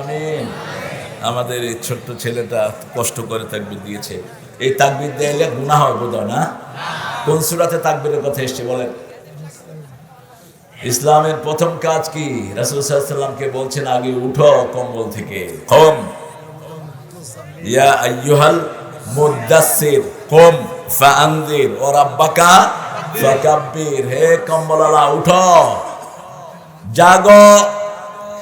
আমিন আমাদের এই ছোট্ট ছেলেটা কষ্ট করে তাকবির দিয়েছে। এই তাকবির দিলে গুণা হয় বোধ না? কোন সুরাতে তাকবিরের কথা এসছে বলেন? ইসলামের প্রথম কাজ কি? রাসুল সাল্লামকে বলছেন, আগে উঠো কম্বল থেকে। কম। ইয়া আইয়ুহাল মুদাসসির, কম। ফাআনদির, ও রাব্বাকা, ফাকাব্বির। হে কম্বলালা, উঠো। জাগো।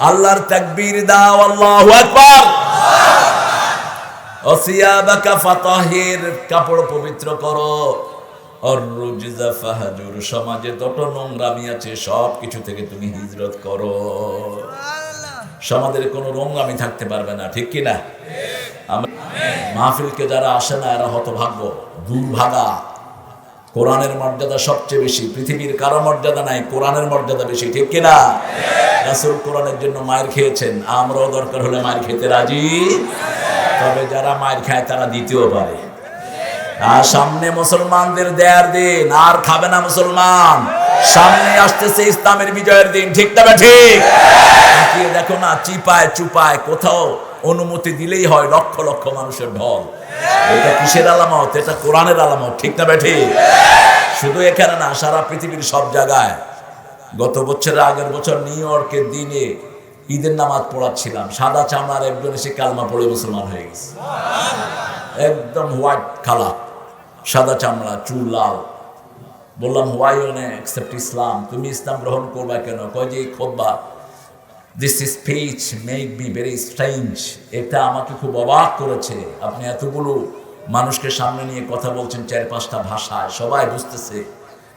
আল্লাহর তাকবীর দাও, আল্লাহু আকবার। অসিয়াবাকা ফাতাহির, কাপড় পবিত্র করো। আর রুজিজা ফাহাজুর, সমাজে যত নোংরামি আছে সব কিছু থেকে তুমি হিজরত করো। সমাজের কোনো নোংরামি থাকতে পারবে না, ঠিক কি না মাহফিলকে যারা আসে না, এরা হতভাগ্য, দুর্ভাগা। কোরআনের মর্যাদা সবচেয়ে বেশি। পৃথিবীর কারও মর্যাদা নাই, কোরআনের মর্যাদা বেশি, ঠিক কিনা রাসূল কোরআনের জন্য মায়ের খেয়েছেন, আমরাও দরকার হলে মায়ের খেতে রাজি। তবে যারা মায়ের খায় তারা দিতেও পারে। আর সামনে মুসলমানদের দেয়ার দিন, আর খাবে না মুসলমান। সামনে আসতেছে ইসলামের বিজয়ের দিন, ঠিক তবে ঠিক? দেখো না, চিপায় চুপায় কোথাও অনুমতি দিলেই হয় লক্ষ লক্ষ মানুষের ঢল। এটা কিসের আলামত? এটা কোরআনের আলামত, ঠিক না বেঠি? শুধু এখানে না, সারা পৃথিবীর সব জায়গায়। গত বছরের আগের বছর নিউ ইয়র্কের দিনে ঈদের নামাজ পড়াচ্ছিলাম। সাদা চামড়ার একজন এসে কালমা পড়ে মুসলমান হয়ে গেছে। একদম হোয়াইট কালার, সাদা চামড়া, চুল লাল। বললাম, হোয়াই অ্যাকসেপ্ট ইসলাম। তুমি ইসলাম গ্রহণ করবা কেন? কয় যে, এই খোদ্া this speech make be very strange এটা আমাকে খুব অবাক করেছে। আপনি এতগুলো মানুষকে সামনে নিয়ে কথা বলছেন চার পাঁচটা ভাষায়, সবাই বুঝতেছে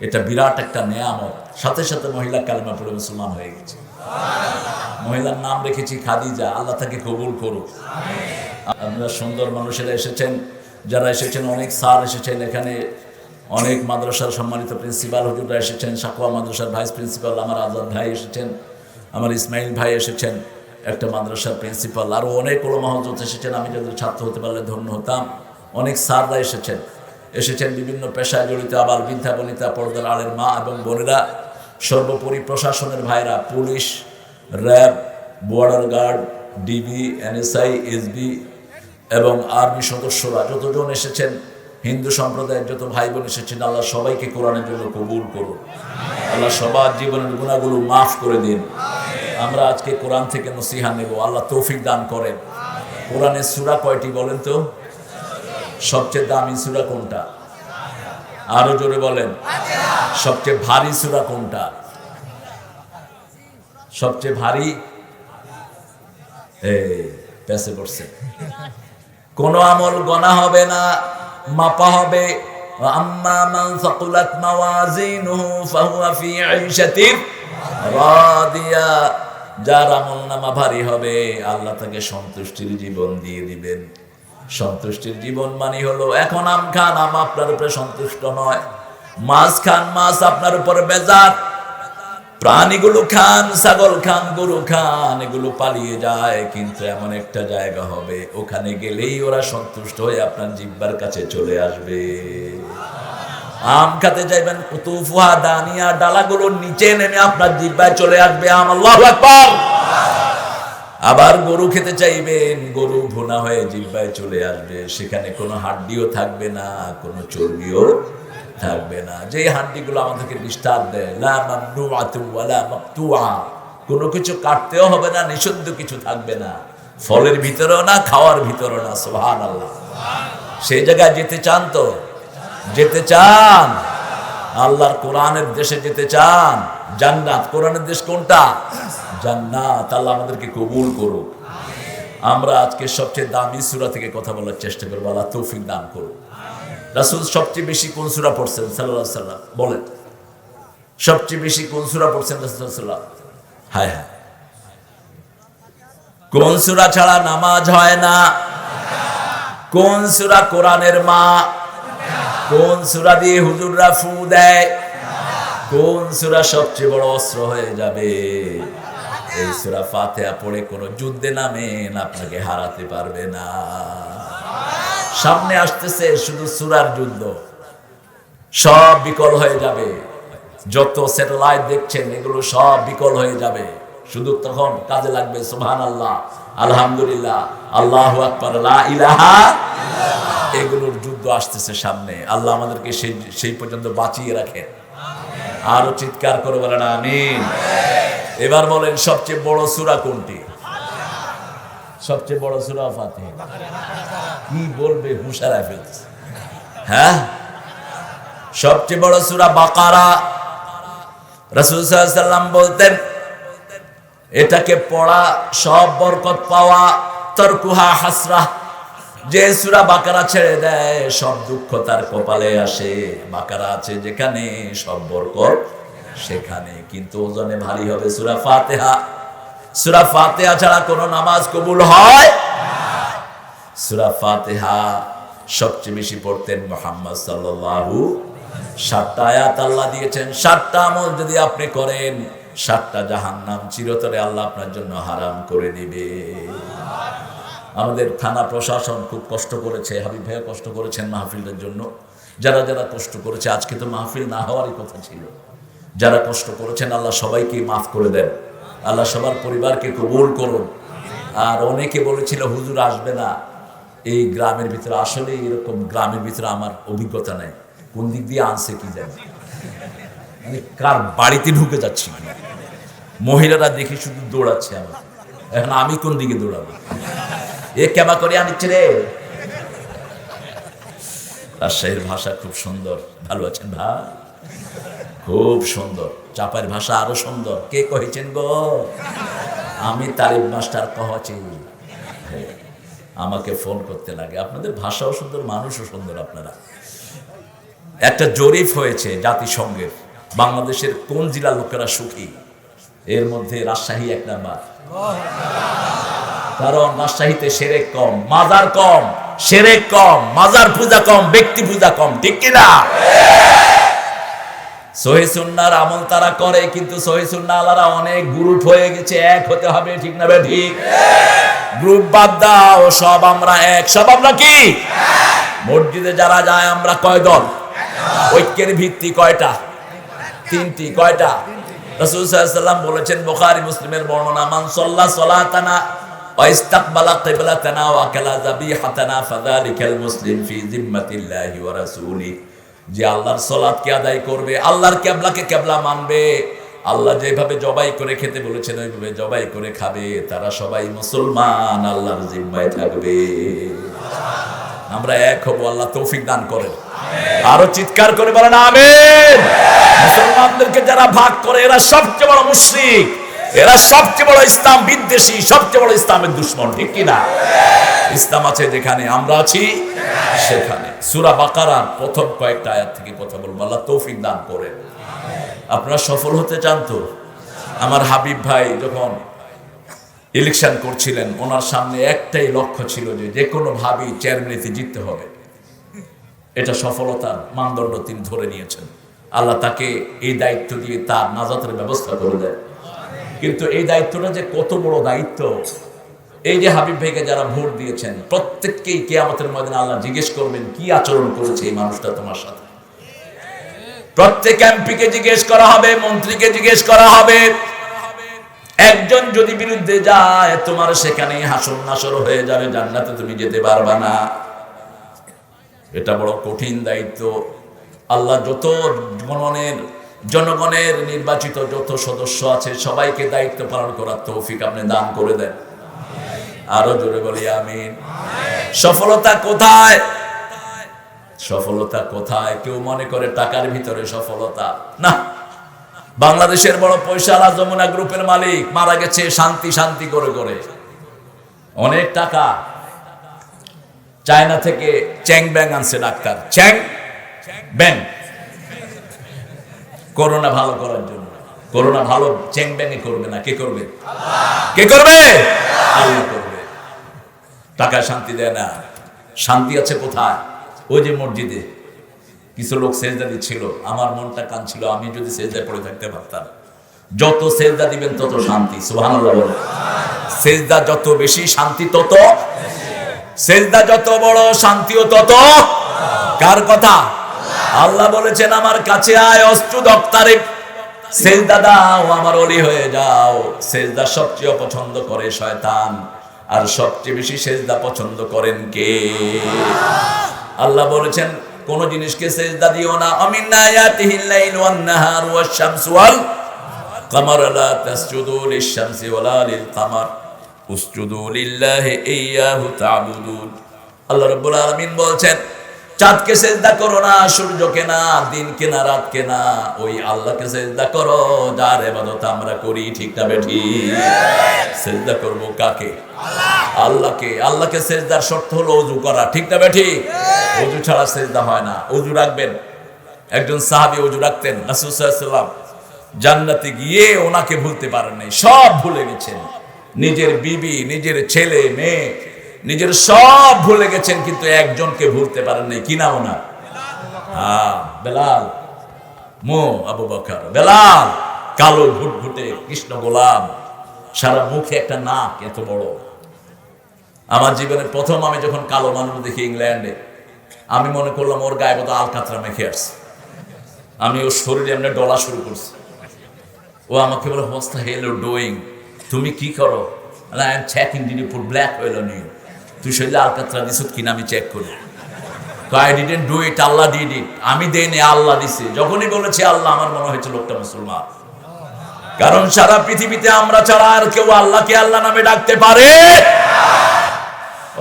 এটা বিরাট একটা নেয়ামত। সাথে সাথে মহিলা কালিমা পড়ে মুসলমান হয়ে গেছে। মহিলার নাম রেখেছি খাদিজা, আল্লাহ তাকে কবুল করুক। আপনারা সুন্দর মানুষেরা এসেছেন, যারা এসেছেন, অনেক স্যার এসেছেন এখানে। অনেক মাদ্রাসার সম্মানিত প্রিন্সিপাল হুজুররা এসেছেন, সাকুয়া মাদ্রাসার ভাইস প্রিন্সিপাল আমার আজাদ ভাই এসেছেন। আমার ইসমাইল ভাই এসেছেন, একটা মাদ্রাসার প্রিন্সিপাল আরও অনেক ওলমা হজরত এসেছেন, আমি যাদের ছাত্র হতে পারলে ধন্য হতাম। অনেক স্যাররা এসেছেন। এসেছেন বিভিন্ন পেশায় জড়িত, আবার বৃদ্ধা বনিতা পর্দার আলের মা এবং বোনেরা, সর্বোপরি প্রশাসনের ভাইরা, police, RAB, border guard, DB, NSI, SB এবং আর্মি সদস্যরা, যতজন এসেছেন, হিন্দু সম্প্রদায়ের যত ভাই বোন এসেছেন, আল্লাহ সবাইকে কোরআনের জন্য কবুল করুন। আল্লাহ সবার জীবনের গুণাগুলো মাফ করে দিন। আমরা আজকে কোরআন থেকে নসিহা নেব। আল্লাহ তৌফিক দান করেন। কোরআনের সুরা কয়টি বলেন তো? সবচেয়ে দামি সুরা কোনটা? আরও জোরে বলেন। সবচেয়ে ভারী সুরা কোনটা? সবচেয়ে ভারী? পেছে পড়ছে। কোন আমল গনা হবে না, মাপা হবে। আম্মা মান ফাহুয়া ফি আইশাতিন রাদিয়া। যার আমল নামা ভারী হবে, আল্লাহ তাকে সন্তুষ্টির জীবন দিয়ে দিবেন। সন্তুষ্টির জীবন মানে হলো, এখন আম খান, আম আপনার উপরে সন্তুষ্ট নয়। মাছ খান, মাছ আপনার উপরে বেজার। প্রাণীগুলো খান, ছাগল খান, গরু খান, এগুলো পালিয়ে যায়, কিন্তু এমন একটা জায়গা হবে, ওখানে গেলেই ওরা সন্তুষ্ট হয়ে আপনার জিব্বার কাছে চলে আসবে। আম খাতে যাইবেন, কুতুফুহা, দানিয়া, ডালাগুলো নিচে নেমে আপনার জিব্বায় চলে আসবে। আম, আল্লাহ আকবার। আবার গরু খেতে চাইবেন, গরু ভুনা হয়ে জিব্বায় চলে আসবে। সেখানে কোনো হাড্ডিও থাকবে না, কোনো চর্বিও থাকবে না। যে হাড্ডিগুলো আমাদেরকে ডিস্টার্ব দেয়, লা মামনুআতু ওয়ালা মাকতুআ। কোনো কিছু কাটতেও হবে না, নিষিদ্ধ কিছু থাকবে না। ফলের ভিতরেও না, খাওয়ার ভিতরেও না, সুবহানাল্লাহ। সেই জায়গায় যেতে চান তো? যেতে চান? আল্লাহর কোরআনের দেশে যেতে চান? জান্নাত। কোরআনের দেশ কোনটা? জান্নাত। আল্লাহ আমাদেরকে কবুল করুক। আমরা আজকে সবচেয়ে দামি সুরা থেকে কথা বলার চেষ্টা করব। আল্লাহ তৌফিক দান করুক। রাসুল সবচেয়ে বেশি কোন সুরা পড়ছেন? সাল্লাহ সাল্লাম বলেন। সবচেয়ে বেশি কোন সুরা পড়ছেন রাসুল সাল্লাম হায় হায়। কোন সুরা ছাড়া নামাজ হয় না? কোন সুরা কোরআনের মা? কোন সুরা দিয়ে হুজুররা ফু দেয়? কোন সুরা সবচেয়ে বড় অস্ত্র হয়ে যাবে? এই সুরা ফাতেহা পড়ে কোনো যুদ্ধে নামেন আপনাকে হারাতে পারবে না। সামনে আসতেছে শুধু সুরার যুদ্ধ। সব বিকল হয়ে যাবে। যত স্যাটেলাইট দেখছেন, এগুলো সব বিকল হয়ে যাবে। শুধু তখন কাজে লাগবে সুবহান আল্লাহ আলহামদুলিল্লাহ আল্লাহ আকবার ইলাহা এগুলোর যুদ্ধ আসতেছে সামনে। আল্লাহ আমাদেরকে সেই সেই পর্যন্ত বাঁচিয়ে রাখেন। আরও চিৎকার করে বলেন আমিন। এবার বলেন সবচেয়ে বড় সূরা কোনটি? সবচেয়ে বড় সূরা ফাতে কি বলবে হুশারা ফেলছে হ্যাঁ? সবচেয়ে বড় সূরা বাকারা। রাসূল সাল্লাম বলতেন এটাকে পড়া, সব বরকত পাওয়া, তরকুহা হাসরা। যে সুরা বাকারা ছেড়ে দেয়, সব দুঃখ তার কপালে আসে। বাকারা আছে যেখানে, সব বরকত সেখানে। কিন্তু ওজনে ভারী হবে সুরা ফাতেহা। সুরা ফাতেহা ছাড়া কোনো নামাজ কবুল হয় সুরা ফাতেহা সবচেয়ে বেশি পড়তেন মোহাম্মদ সাল্লাল্লাহু সাতটা আয়াত আল্লাহ দিয়েছেন। সাতটা আমল যদি আপনি করেন সাতটা জাহান নাম চিরতরে আল্লাহ আপনার জন্য হারাম করে দিবে। আমাদের থানা প্রশাসন খুব কষ্ট করেছে, হাবিব ভাইয়া কষ্ট করেছেন মাহফিলের জন্য। যারা যারা কষ্ট করেছে, আজকে তো মাহফিল না হওয়ারই কথা ছিল। যারা কষ্ট করেছেন, আল্লাহ সবাইকে মাফ করে দেন। আল্লাহ সবার পরিবারকে কবুল করুন। আর অনেকে বলেছিল, হুজুর আসবে না। এই গ্রামের ভিতরে আসলে এরকম গ্রামের ভিতরে আমার অভিজ্ঞতা নেই। কোন দিক দিয়ে আনছে কি জানি। মানে কার বাড়িতে ঢুকে যাচ্ছি কিনা মহিলারা দেখি শুধু দৌড়াচ্ছে আমার। এখন আমি কোন দিকে দৌড়াবো? এ কেমা করে আনিচ্ছে রে। রাজশাহীর ভাষা খুব সুন্দর। ভালো আছেন ভাই? খুব সুন্দর। চাপার ভাষা আরও সুন্দর। কে কহেছেন গো? আমি তারিফ মাস্টার কহছি আমাকে ফোন করতে লাগে। আপনাদের ভাষাও সুন্দর, মানুষও সুন্দর আপনারা। একটা জরিপ হয়েছে জাতিসংঘের। বাংলাদেশের কোন জেলার লোকেরা সুখী? এর মধ্যে রাজশাহী এক নাম্বার। কারণ রাজশাহীতে সেরেক কম, মাজার কম, সেরেক কম, মাজার পূজা কম, ব্যক্তি পূজা কম, ঠিক কিনা সহি সুন্নার আমল তারা করে, কিন্তু সহি সুন্না আলারা অনেক গ্রুপ হয়ে গেছে, এক হতে হবে, ঠিক না ঠিক গ্রুপ বাদ দাও, সব আমরা এক। সব আমরা কি? মসজিদে যারা যায়, আমরা কয় দল? ঐক্যের ভিত্তি কয়টা? তিনটি, কয়টা? রাসূল সাল্লাম বলেছেন, বুখারী, মুসলিমের বর্ণনা, মান সাল্লা সালাতানা কিবলাতানা ওয়া কালা যাবিহাতানা ফাযালিকাল মুসলিম ফি জিম্মাতিল্লাহি ওয়া রাসূলিহি যে আল্লাহর সালাতকে আদায় করবে, আল্লাহর কিবলাকে কিবলা মানবে। আল্লাহ যেভাবে জবাই করে খেতে বলেছেন, ওইভাবে জবাই করে খাবে। তারা সবাই মুসলমান, আল্লাহর জিম্মায় থাকবে। আমরা এক হব, আল্লাহ তৌফিক দান করেন। আরও চিৎকার করে বলেন, আমিন। মুসলমানদেরকে যারা ভাগ করে, এরা সবচেয়ে বড় মুশরিক। এরা সবচেয়ে বড় ইসলাম বিদ্বেষী, সবচেয়ে বড় ইসলামের দুশ্মন, ঠিক কিনা ইসলাম আছে যেখানে আমরা আছি, সেখানে। সূরা বাকারার প্রথম কয়েকটা আয়াত থেকে কথা বলব, আল্লাহ তৌফিক দান করেন। আপনারা সফল হতে চান তো? আমার হাবিব ভাই যখন ইলেকশন করছিলেন, ওনার সামনে একটাই লক্ষ্য ছিল যে যে কোনো ভাবেই চেয়ারম্যানিতে জিততে হবে। এটা সফলতার মানদণ্ড তিনি ধরে নিয়েছেন। আল্লাহ তাকে এই দায়িত্ব দিয়ে তার নাজাতের ব্যবস্থা করে দেয় কিন্তু এই দায়িত্বটা যে কত বড় দায়িত্ব, এই যে হাবিব ভাইকে যারা ভোট দিয়েছেন, প্রত্যেককেই কেয়ামতের ময়দানে আল্লাহ জিজ্ঞেস করবেন, কি আচরণ করেছে এই মানুষটা তোমার সাথে? প্রত্যেক এমপিকে জিজ্ঞেস করা হবে, মন্ত্রীকে জিজ্ঞেস করা হবে একজন যদি বিরুদ্ধে যায়, তোমার সেখানে হাসন নাসর হয়ে যাবে, জান্নাতে তুমি যেতে পারবা না। এটা বড় কঠিন দায়িত্ব। আল্লাহ যত জনগণের জনগণের নির্বাচিত যত সদস্য আছে, সবাইকে দায়িত্ব পালন করার তৌফিক আপনি দান করে দেন। আরও জোরে বলি, আমিন। সফলতা কোথায়? সফলতা কোথায়? কেউ মনে করে টাকার ভিতরে সফলতা। না। বাংলাদেশের বড় পয়সালা যমুনা গ্রুপের মালিক মারা গেছে শান্তি শান্তি করে করে। অনেক টাকা চায়না থেকে চ্যাং ব্যাং আনছে ডাক্তার। চ্যাং ব্যাং। করোনা ভালো করার জন্য। করোনা ভালো চ্যাং ব্যাঙে করবে না। কে করবে? কে করবে? আল্লাহ করবে। টাকা শান্তি দেয় না। শান্তি আছে কোথায়? ওই যে মসজিদে। কিছু লোক সেজদা দিচ্ছিল, আমার মনটা কাঁদছিল, আমি যদি সেজদায় পড়ে থাকতে পারতাম। যত সেজদা দিবেন তত শান্তি বলো সেজদা যত বেশি শান্তি, তত সেজদা যত বড় শান্তিও তত। কার কথা? আল্লাহ বলেছেন, আমার কাছে আয় অস্ত্র দপ্তারে সেজদা দাও, আমার অলি হয়ে যাও। সেজদা সবচেয়ে অপছন্দ করে শয়তান, আর সবচেয়ে বেশি সেজদা পছন্দ করেন কে? আল্লাহ বলেছেন কোন জিনিসকে সেজদা দিও না। আমিন আয়াতিহিল লাইল ওয়ান নাহার ওয়াশ শামস ওয়াল কমর। লা তাসজুদু লিশ-শামসি ওয়ালা লিল কমর উসজুদু লিল্লাহি ইয়াহু তা'বুদুন আল্লাহ রাব্বুল আলামিন বলছেন চাঁদকে সেজদা করো না, সূর্যকে না, দিনকে না, রাতকে না। ওই আল্লাহকে সেজদা করো, যার ইবাদত আমরা করি, ঠিক না বেঠি? সেজদা করব কাকে? আল্লাহকে। আল্লাহকে সেজদার শর্ত হলো অজু করা, ঠিক না বেঠি? অজু ছাড়া সেজদা হয় না। অজু রাখবেন। একজন সাহাবী অজু রাখতেন ওয়াসাল্লাম জান্নাতে গিয়ে ওনাকে ভুলতে পারেন সব ভুলে গেছেন। নিজের বিবি, নিজের ছেলে, মেয়ে নিজের সব ভুলে গেছেন, কিন্তু একজনকে ভুলতে পারেন নাই। কি নাম ওনার? হ্যাঁ বেলাল। মো, আবু বকর। বেলাল, কালো ঘুটঘুটে কৃষ্ণ গোলাম। সারা মুখে একটা নাক এত বড়। আমার জীবনের প্রথম আমি যখন কালো মানুষ দেখি ইংল্যান্ডে, আমি মনে করলাম, ওর গায়ে বোধ আলকাতরা মেখে আসছে। আমি ওর শরীরে এমনি ডলা শুরু করছি। ও আমাকে বলে হোয়াটস হেলো ডোয়িং তুমি কি করো? I am checking black oil on you তুই শরীরে আলকাতরা দিছ কিনা আমি চেক করি। I didn't do it Allah did it আমি দেইনি আল্লাহ দিছে। যখনই বলেছি আল্লাহ আমার মনে হয়েছে লোকটা মুসলমান। কারণ সারা পৃথিবীতে আমরা ছাড়া আর কেউ আল্লাহকে আল্লাহ নামে ডাকতে পারে?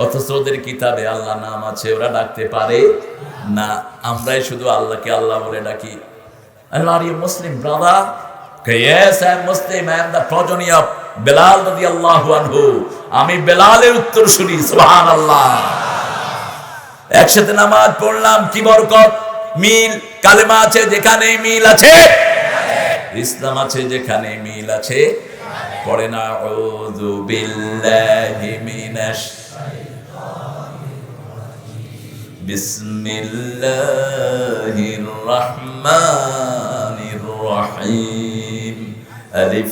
অথচ ওদের কিতাবে আল্লাহ নাম আছে ওরা ডাকতে পারে না। আমরাই শুধু আল্লাহকে আল্লাহ বলে ডাকি। Are you Muslim, brother? Okay, yes, I am Muslim. I am the progeny Belal রাজি আল্লাহ আনহু, আমি বেলালের উত্তর শুনি সোহান আল্লাহ একসাথে নামাজ পড়লাম, কি বরকত? মিল, কালেমা আছে যেখানে মিল আছে। ইসলাম আছে যেখানে মিল আছে। পড়ে না, আউযু বিল্লাহি মিনাশ বিসমিল্লাহির রহমানির রহিম। আলিফ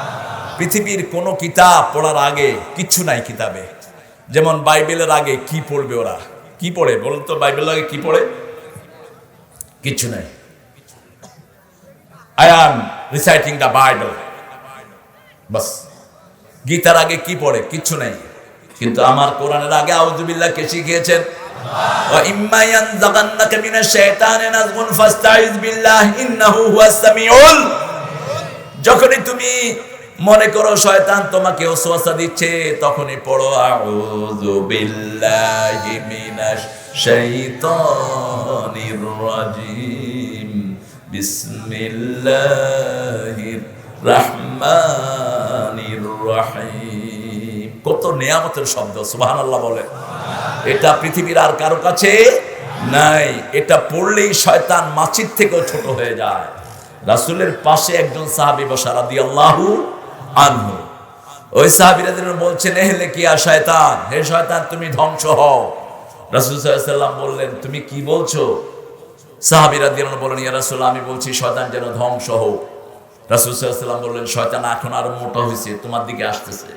পৃথিবীর কোনো কিতাব পড়ার আগে কিচ্ছু নাই কিতাবে। যেমন বাইবেলের আগে কি পড়বে ওরা? কি পড়ে? বলুন তো বাইবেল আগে কি পড়ে? কিচ্ছু নাই। I am reciting the Bible বাস। গীতার আগে কি পড়ে? কিচ্ছু নাই। কিন্তু আমার কোরআনের আগে আউজুবিল্লাহ কে শিখিয়েছেন? যখনই তুমি মনে করো শয়তান তোমাকে ওসওয়াসা দিচ্ছে, তখনই পড়ো, আউযু বিল্লাহি মিনাশ শাইতানির রাজিম। বিসমিল্লাহির রাহমানির রহিম। কত নিয়ামতের শব্দ, সুবহানাল্লাহ বলে। এটা পৃথিবীর আর কারও কাছে নাই। এটা পড়লেই শয়তান মাছির থেকেও ছোট হয়ে যায়। রাসূলের পাশে একজন সাহাবী বসা, রাদিয়াল্লাহু আনহু ওই সাহাবীরা বলছেন এহলে কি আর শয়তান? হে শয়তান, তুমি ধ্বংস হও। রাসূল সাল্লাম বললেন, তুমি কি বলছো? সাহাবীরা দিয়ে বলেন, ইয়া রাসূল, আমি বলছি শয়তান যেন ধ্বংস হোক। রাসূল সাল্লাম বললেন, শয়তান এখন আরও মোটা হয়েছে তোমার দিকে আসতেছে।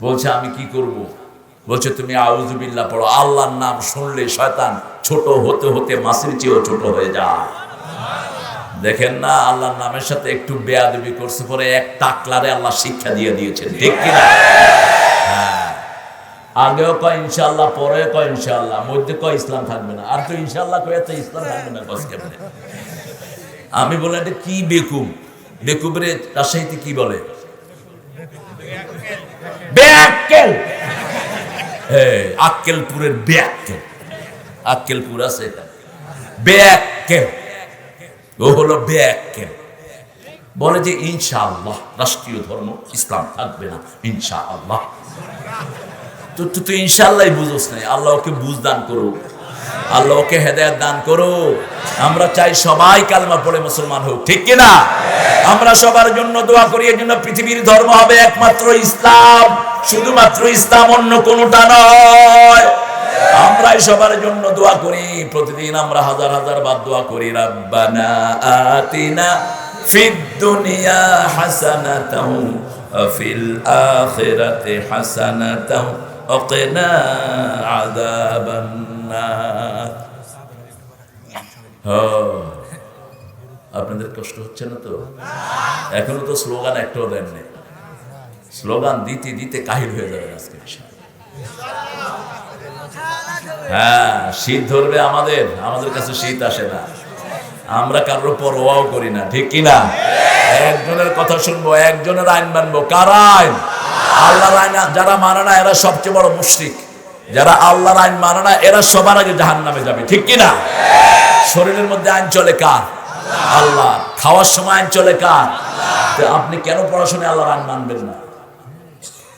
বলছে, আমি কি করব? বলছে, তুমি আউজুবিল্লাহ পড়ো, আল্লাহর নাম শুনলে শয়তান ছোট হতে হতে মাসির চেয়েও ছোট হয়ে যায়। দেখেন না, আল্লাহর নামের সাথে একটু বেয়াদবি করছে পরে এক টাকলারে আল্লাহ শিক্ষা দিয়ে দিয়েছেন, ঠিক কিনা হ্যাঁ। আগেও কয় ইনশাল্লাহ পরে কয় ইনশাল্লাহ মধ্যে কয় ইসলাম থাকবে না, আর তো ইনশাল্লাহ কয়ে তো ইসলাম থাকবে না আমি বললাম, এটা কি বেকুব? বেকুবরে রাজশাহীতে কি বলে? বেআক্কেল হ্যাঁ আক্কেলপুরের বেআক্কেল আক্কেলপুর আছে এটা। বেআক্কেল ও হলো বেআক্কেল বলে যে, ইনশাআল্লাহ, রাষ্ট্রীয় ধর্ম, ইসলাম থাকবে না, ইনশাআল্লাহ। তো তুই তো ইনশাআল্লাহ বুঝোস নাই, আল্লাহ ওকে বুঝ দান করো আল্লাহ ওকে হেদায়ত দান করো আমরা চাই সবাই কালমা পড়ে মুসলমান হোক, ঠিক কিনা আমরা সবার জন্য দোয়া করি এর জন্য পৃথিবীর ধর্ম হবে একমাত্র ইসলাম, শুধুমাত্র ইসলাম অন্য কোনোটা নয়। আমরাই সবার জন্য দোয়া করি। প্রতিদিন আমরা হাজার হাজার বাদ দোয়া করি, রাব্বানা আতিনা ফিদ দুনিয়া হাসানাতাও ফিল আখিরাতি হাসানাতাও ওকিনা আযাবান হ। আপনাদের কষ্ট হচ্ছে না তো? এখনও তো স্লোগান একটাও দেননি। স্লোগান দিতে দিতে কাহিল হয়ে যাবে আজকে। হ্যাঁ শীত ধরবে আমাদের। আমাদের কাছে শীত আসে না। আমরা কারোর পরোয়াও করি না, ঠিক কিনা? একজনের কথা শুনব, একজনের আইন মানবো। কার আইন? আল্লাহর আইন যারা মানে না, এরা সবচেয়ে বড় মুশরিক। যারা আল্লাহর আইন মানে না, এরা সবার আগে জাহান নামে যাবে, ঠিক কিনা? শরীরের মধ্যে আইন চলে কার? আল্লাহ। খাওয়ার সময় আইন চলে কার? আপনি কেন পড়াশোনায় আল্লাহর আইন মানবেন না?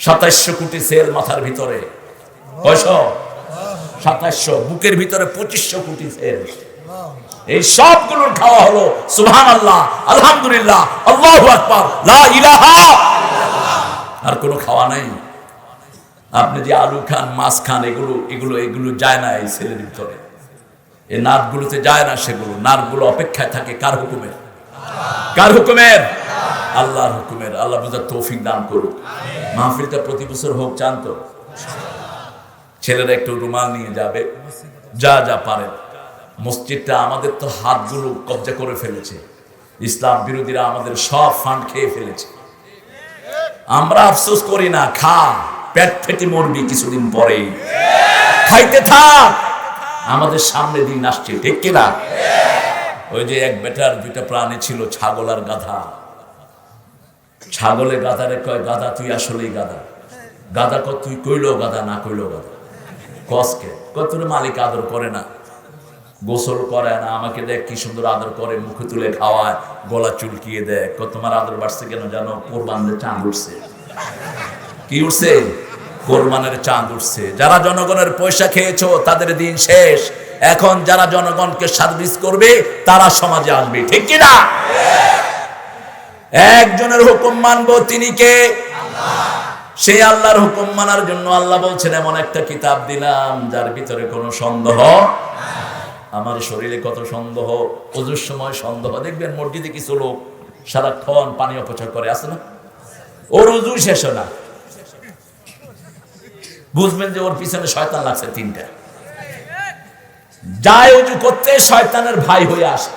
সাতাইশশো কোটি সেল মাথার ভিতরে। কয়শো সাতাইশশো বুকের ভিতরে পঁচিশশো কোটি সেল। এই সবগুলোর খাওয়া হলো সুবহান আল্লাহ আলহামদুলিল্লাহ, আল্লাহ আকবার আর কোনো খাওয়া নাই। আপনি যে আলু খান, মাছ খান, এগুলো এগুলো এগুলো যায় না এই ছেলের ভিতরে। এই নাটগুলোতে যায় না সেগুলো। নাটগুলো অপেক্ষায় থাকে কার হুকুমের? কার হুকুমের? আল্লাহর হুকুমের আল্লাহ বুঝার তৌফিক দান করুক। মাহফিলটা প্রতি বছর হোক চান তো? ছেলেরা একটু রুমাল নিয়ে যাবে যা যা পারে। মসজিদটা আমাদের তো হাতগুলো কবজা করে ফেলেছে। ইসলাম বিরোধীরা আমাদের সব ফান্ড খেয়ে ফেলেছে। আমরা আফসোস করি না খা। পেট ফেটে মরবি কিছুদিন পরে খাইতে থাক। আমাদের সামনে দিন আসছে ঠিক কিনা? ওই যে এক বেটার দুইটা প্রাণী ছিল ছাগল আর গাধা। ছাগলে গাধারে কয়, গাধা, তুই আসলেই গাধা। গাধা ক তুই কইলো গাধা, না কইলো গাধা। কসকে কয়, তোর মালিক আদর করে না। গোসল করে না। আমাকে দেখ কি সুন্দর আদর করে, মুখে তুলে খাওয়ায়, গলা চুলকিয়ে দেয়। কত তোমার আদর বাড়ছে কেন জানো? কোরবানদের চাঁদ উঠছে। কি উঠছে? কোরবানের চাঁদ উঠছে। যারা জনগণের পয়সা খেয়েছো, তাদের দিন শেষ। এখন যারা জনগণকে সার্ভিস করবে, তারা সমাজে আসবে। ঠিক কিনা? একজনের হুকুম মানবো তিনি কে? সেই আল্লাহর হুকুম মানার জন্য আল্লাহ বলছেন, এমন একটা কিতাব দিলাম যার ভিতরে কোনো সন্দেহ আমার শরীরে কত সন্দেহ অজুর সময় সন্দেহ। দেখবেন মসজিদে কিছু লোক সারাক্ষণ পানি অপচয় করে আসে না? ওর উজু শেষ না। বুঝবেন যে ওর পিছনে শয়তান লাগছে তিনটা। যায় উজু করতে শয়তানের ভাই হয়ে আসে।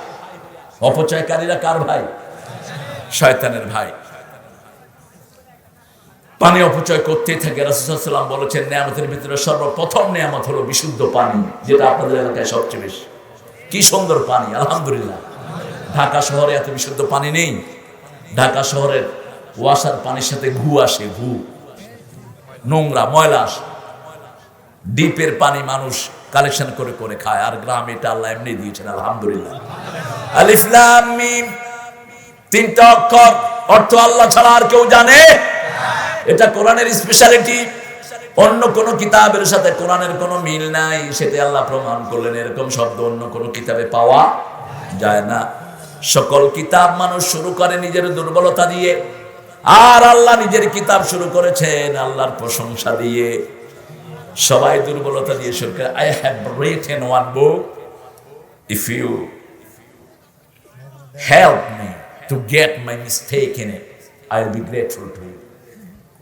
অপচয়কারীরা কার ভাই? শয়তানের ভাই। পানি অপচয় করতেই থাকে রাসুসাল্লাম বলেছেন, নিয়ামতের ভিতরে সর্বপ্রথম নিয়ামত হলো বিশুদ্ধ পানি, যেটা আপনাদের এলাকায় সবচেয়ে বেশি। কি সুন্দর পানি, আলহামদুলিল্লাহ। ঢাকা শহরে এত বিশুদ্ধ পানি নেই। ঢাকা শহরের ওয়াসার পানির সাথে ঘু আসে, ঘু। নোংরা, ময়লা আসে। ডিপের পানি মানুষ কালেকশন করে করে খায়, আর গ্রামে এটা আল্লাহ এমনি দিয়েছেন, আলহামদুলিল্লাহ। আলিফলাম তিনটা অক্ষর, অর্থ আল্লাহ ছাড়া আর কেউ জানে? এটা কোরআনের স্পেশালিটি অন্য কোন কিতাবের সাথে কোরআনের কোনো মিল নাই। সেটা আল্লাহ প্রমাণ করলেন, এরকম শব্দ অন্য কোন কিতাবে পাওয়া যায় না। সকল কিতাব মানুষ শুরু করে নিজের দুর্বলতা দিয়ে, আর আল্লাহ নিজের কিতাব শুরু করেছেন আল্লাহর প্রশংসা দিয়ে। সবাই দুর্বলতা দিয়ে শুরু করে I have written one book if you help me to get my mistake in it, I'll be grateful to you.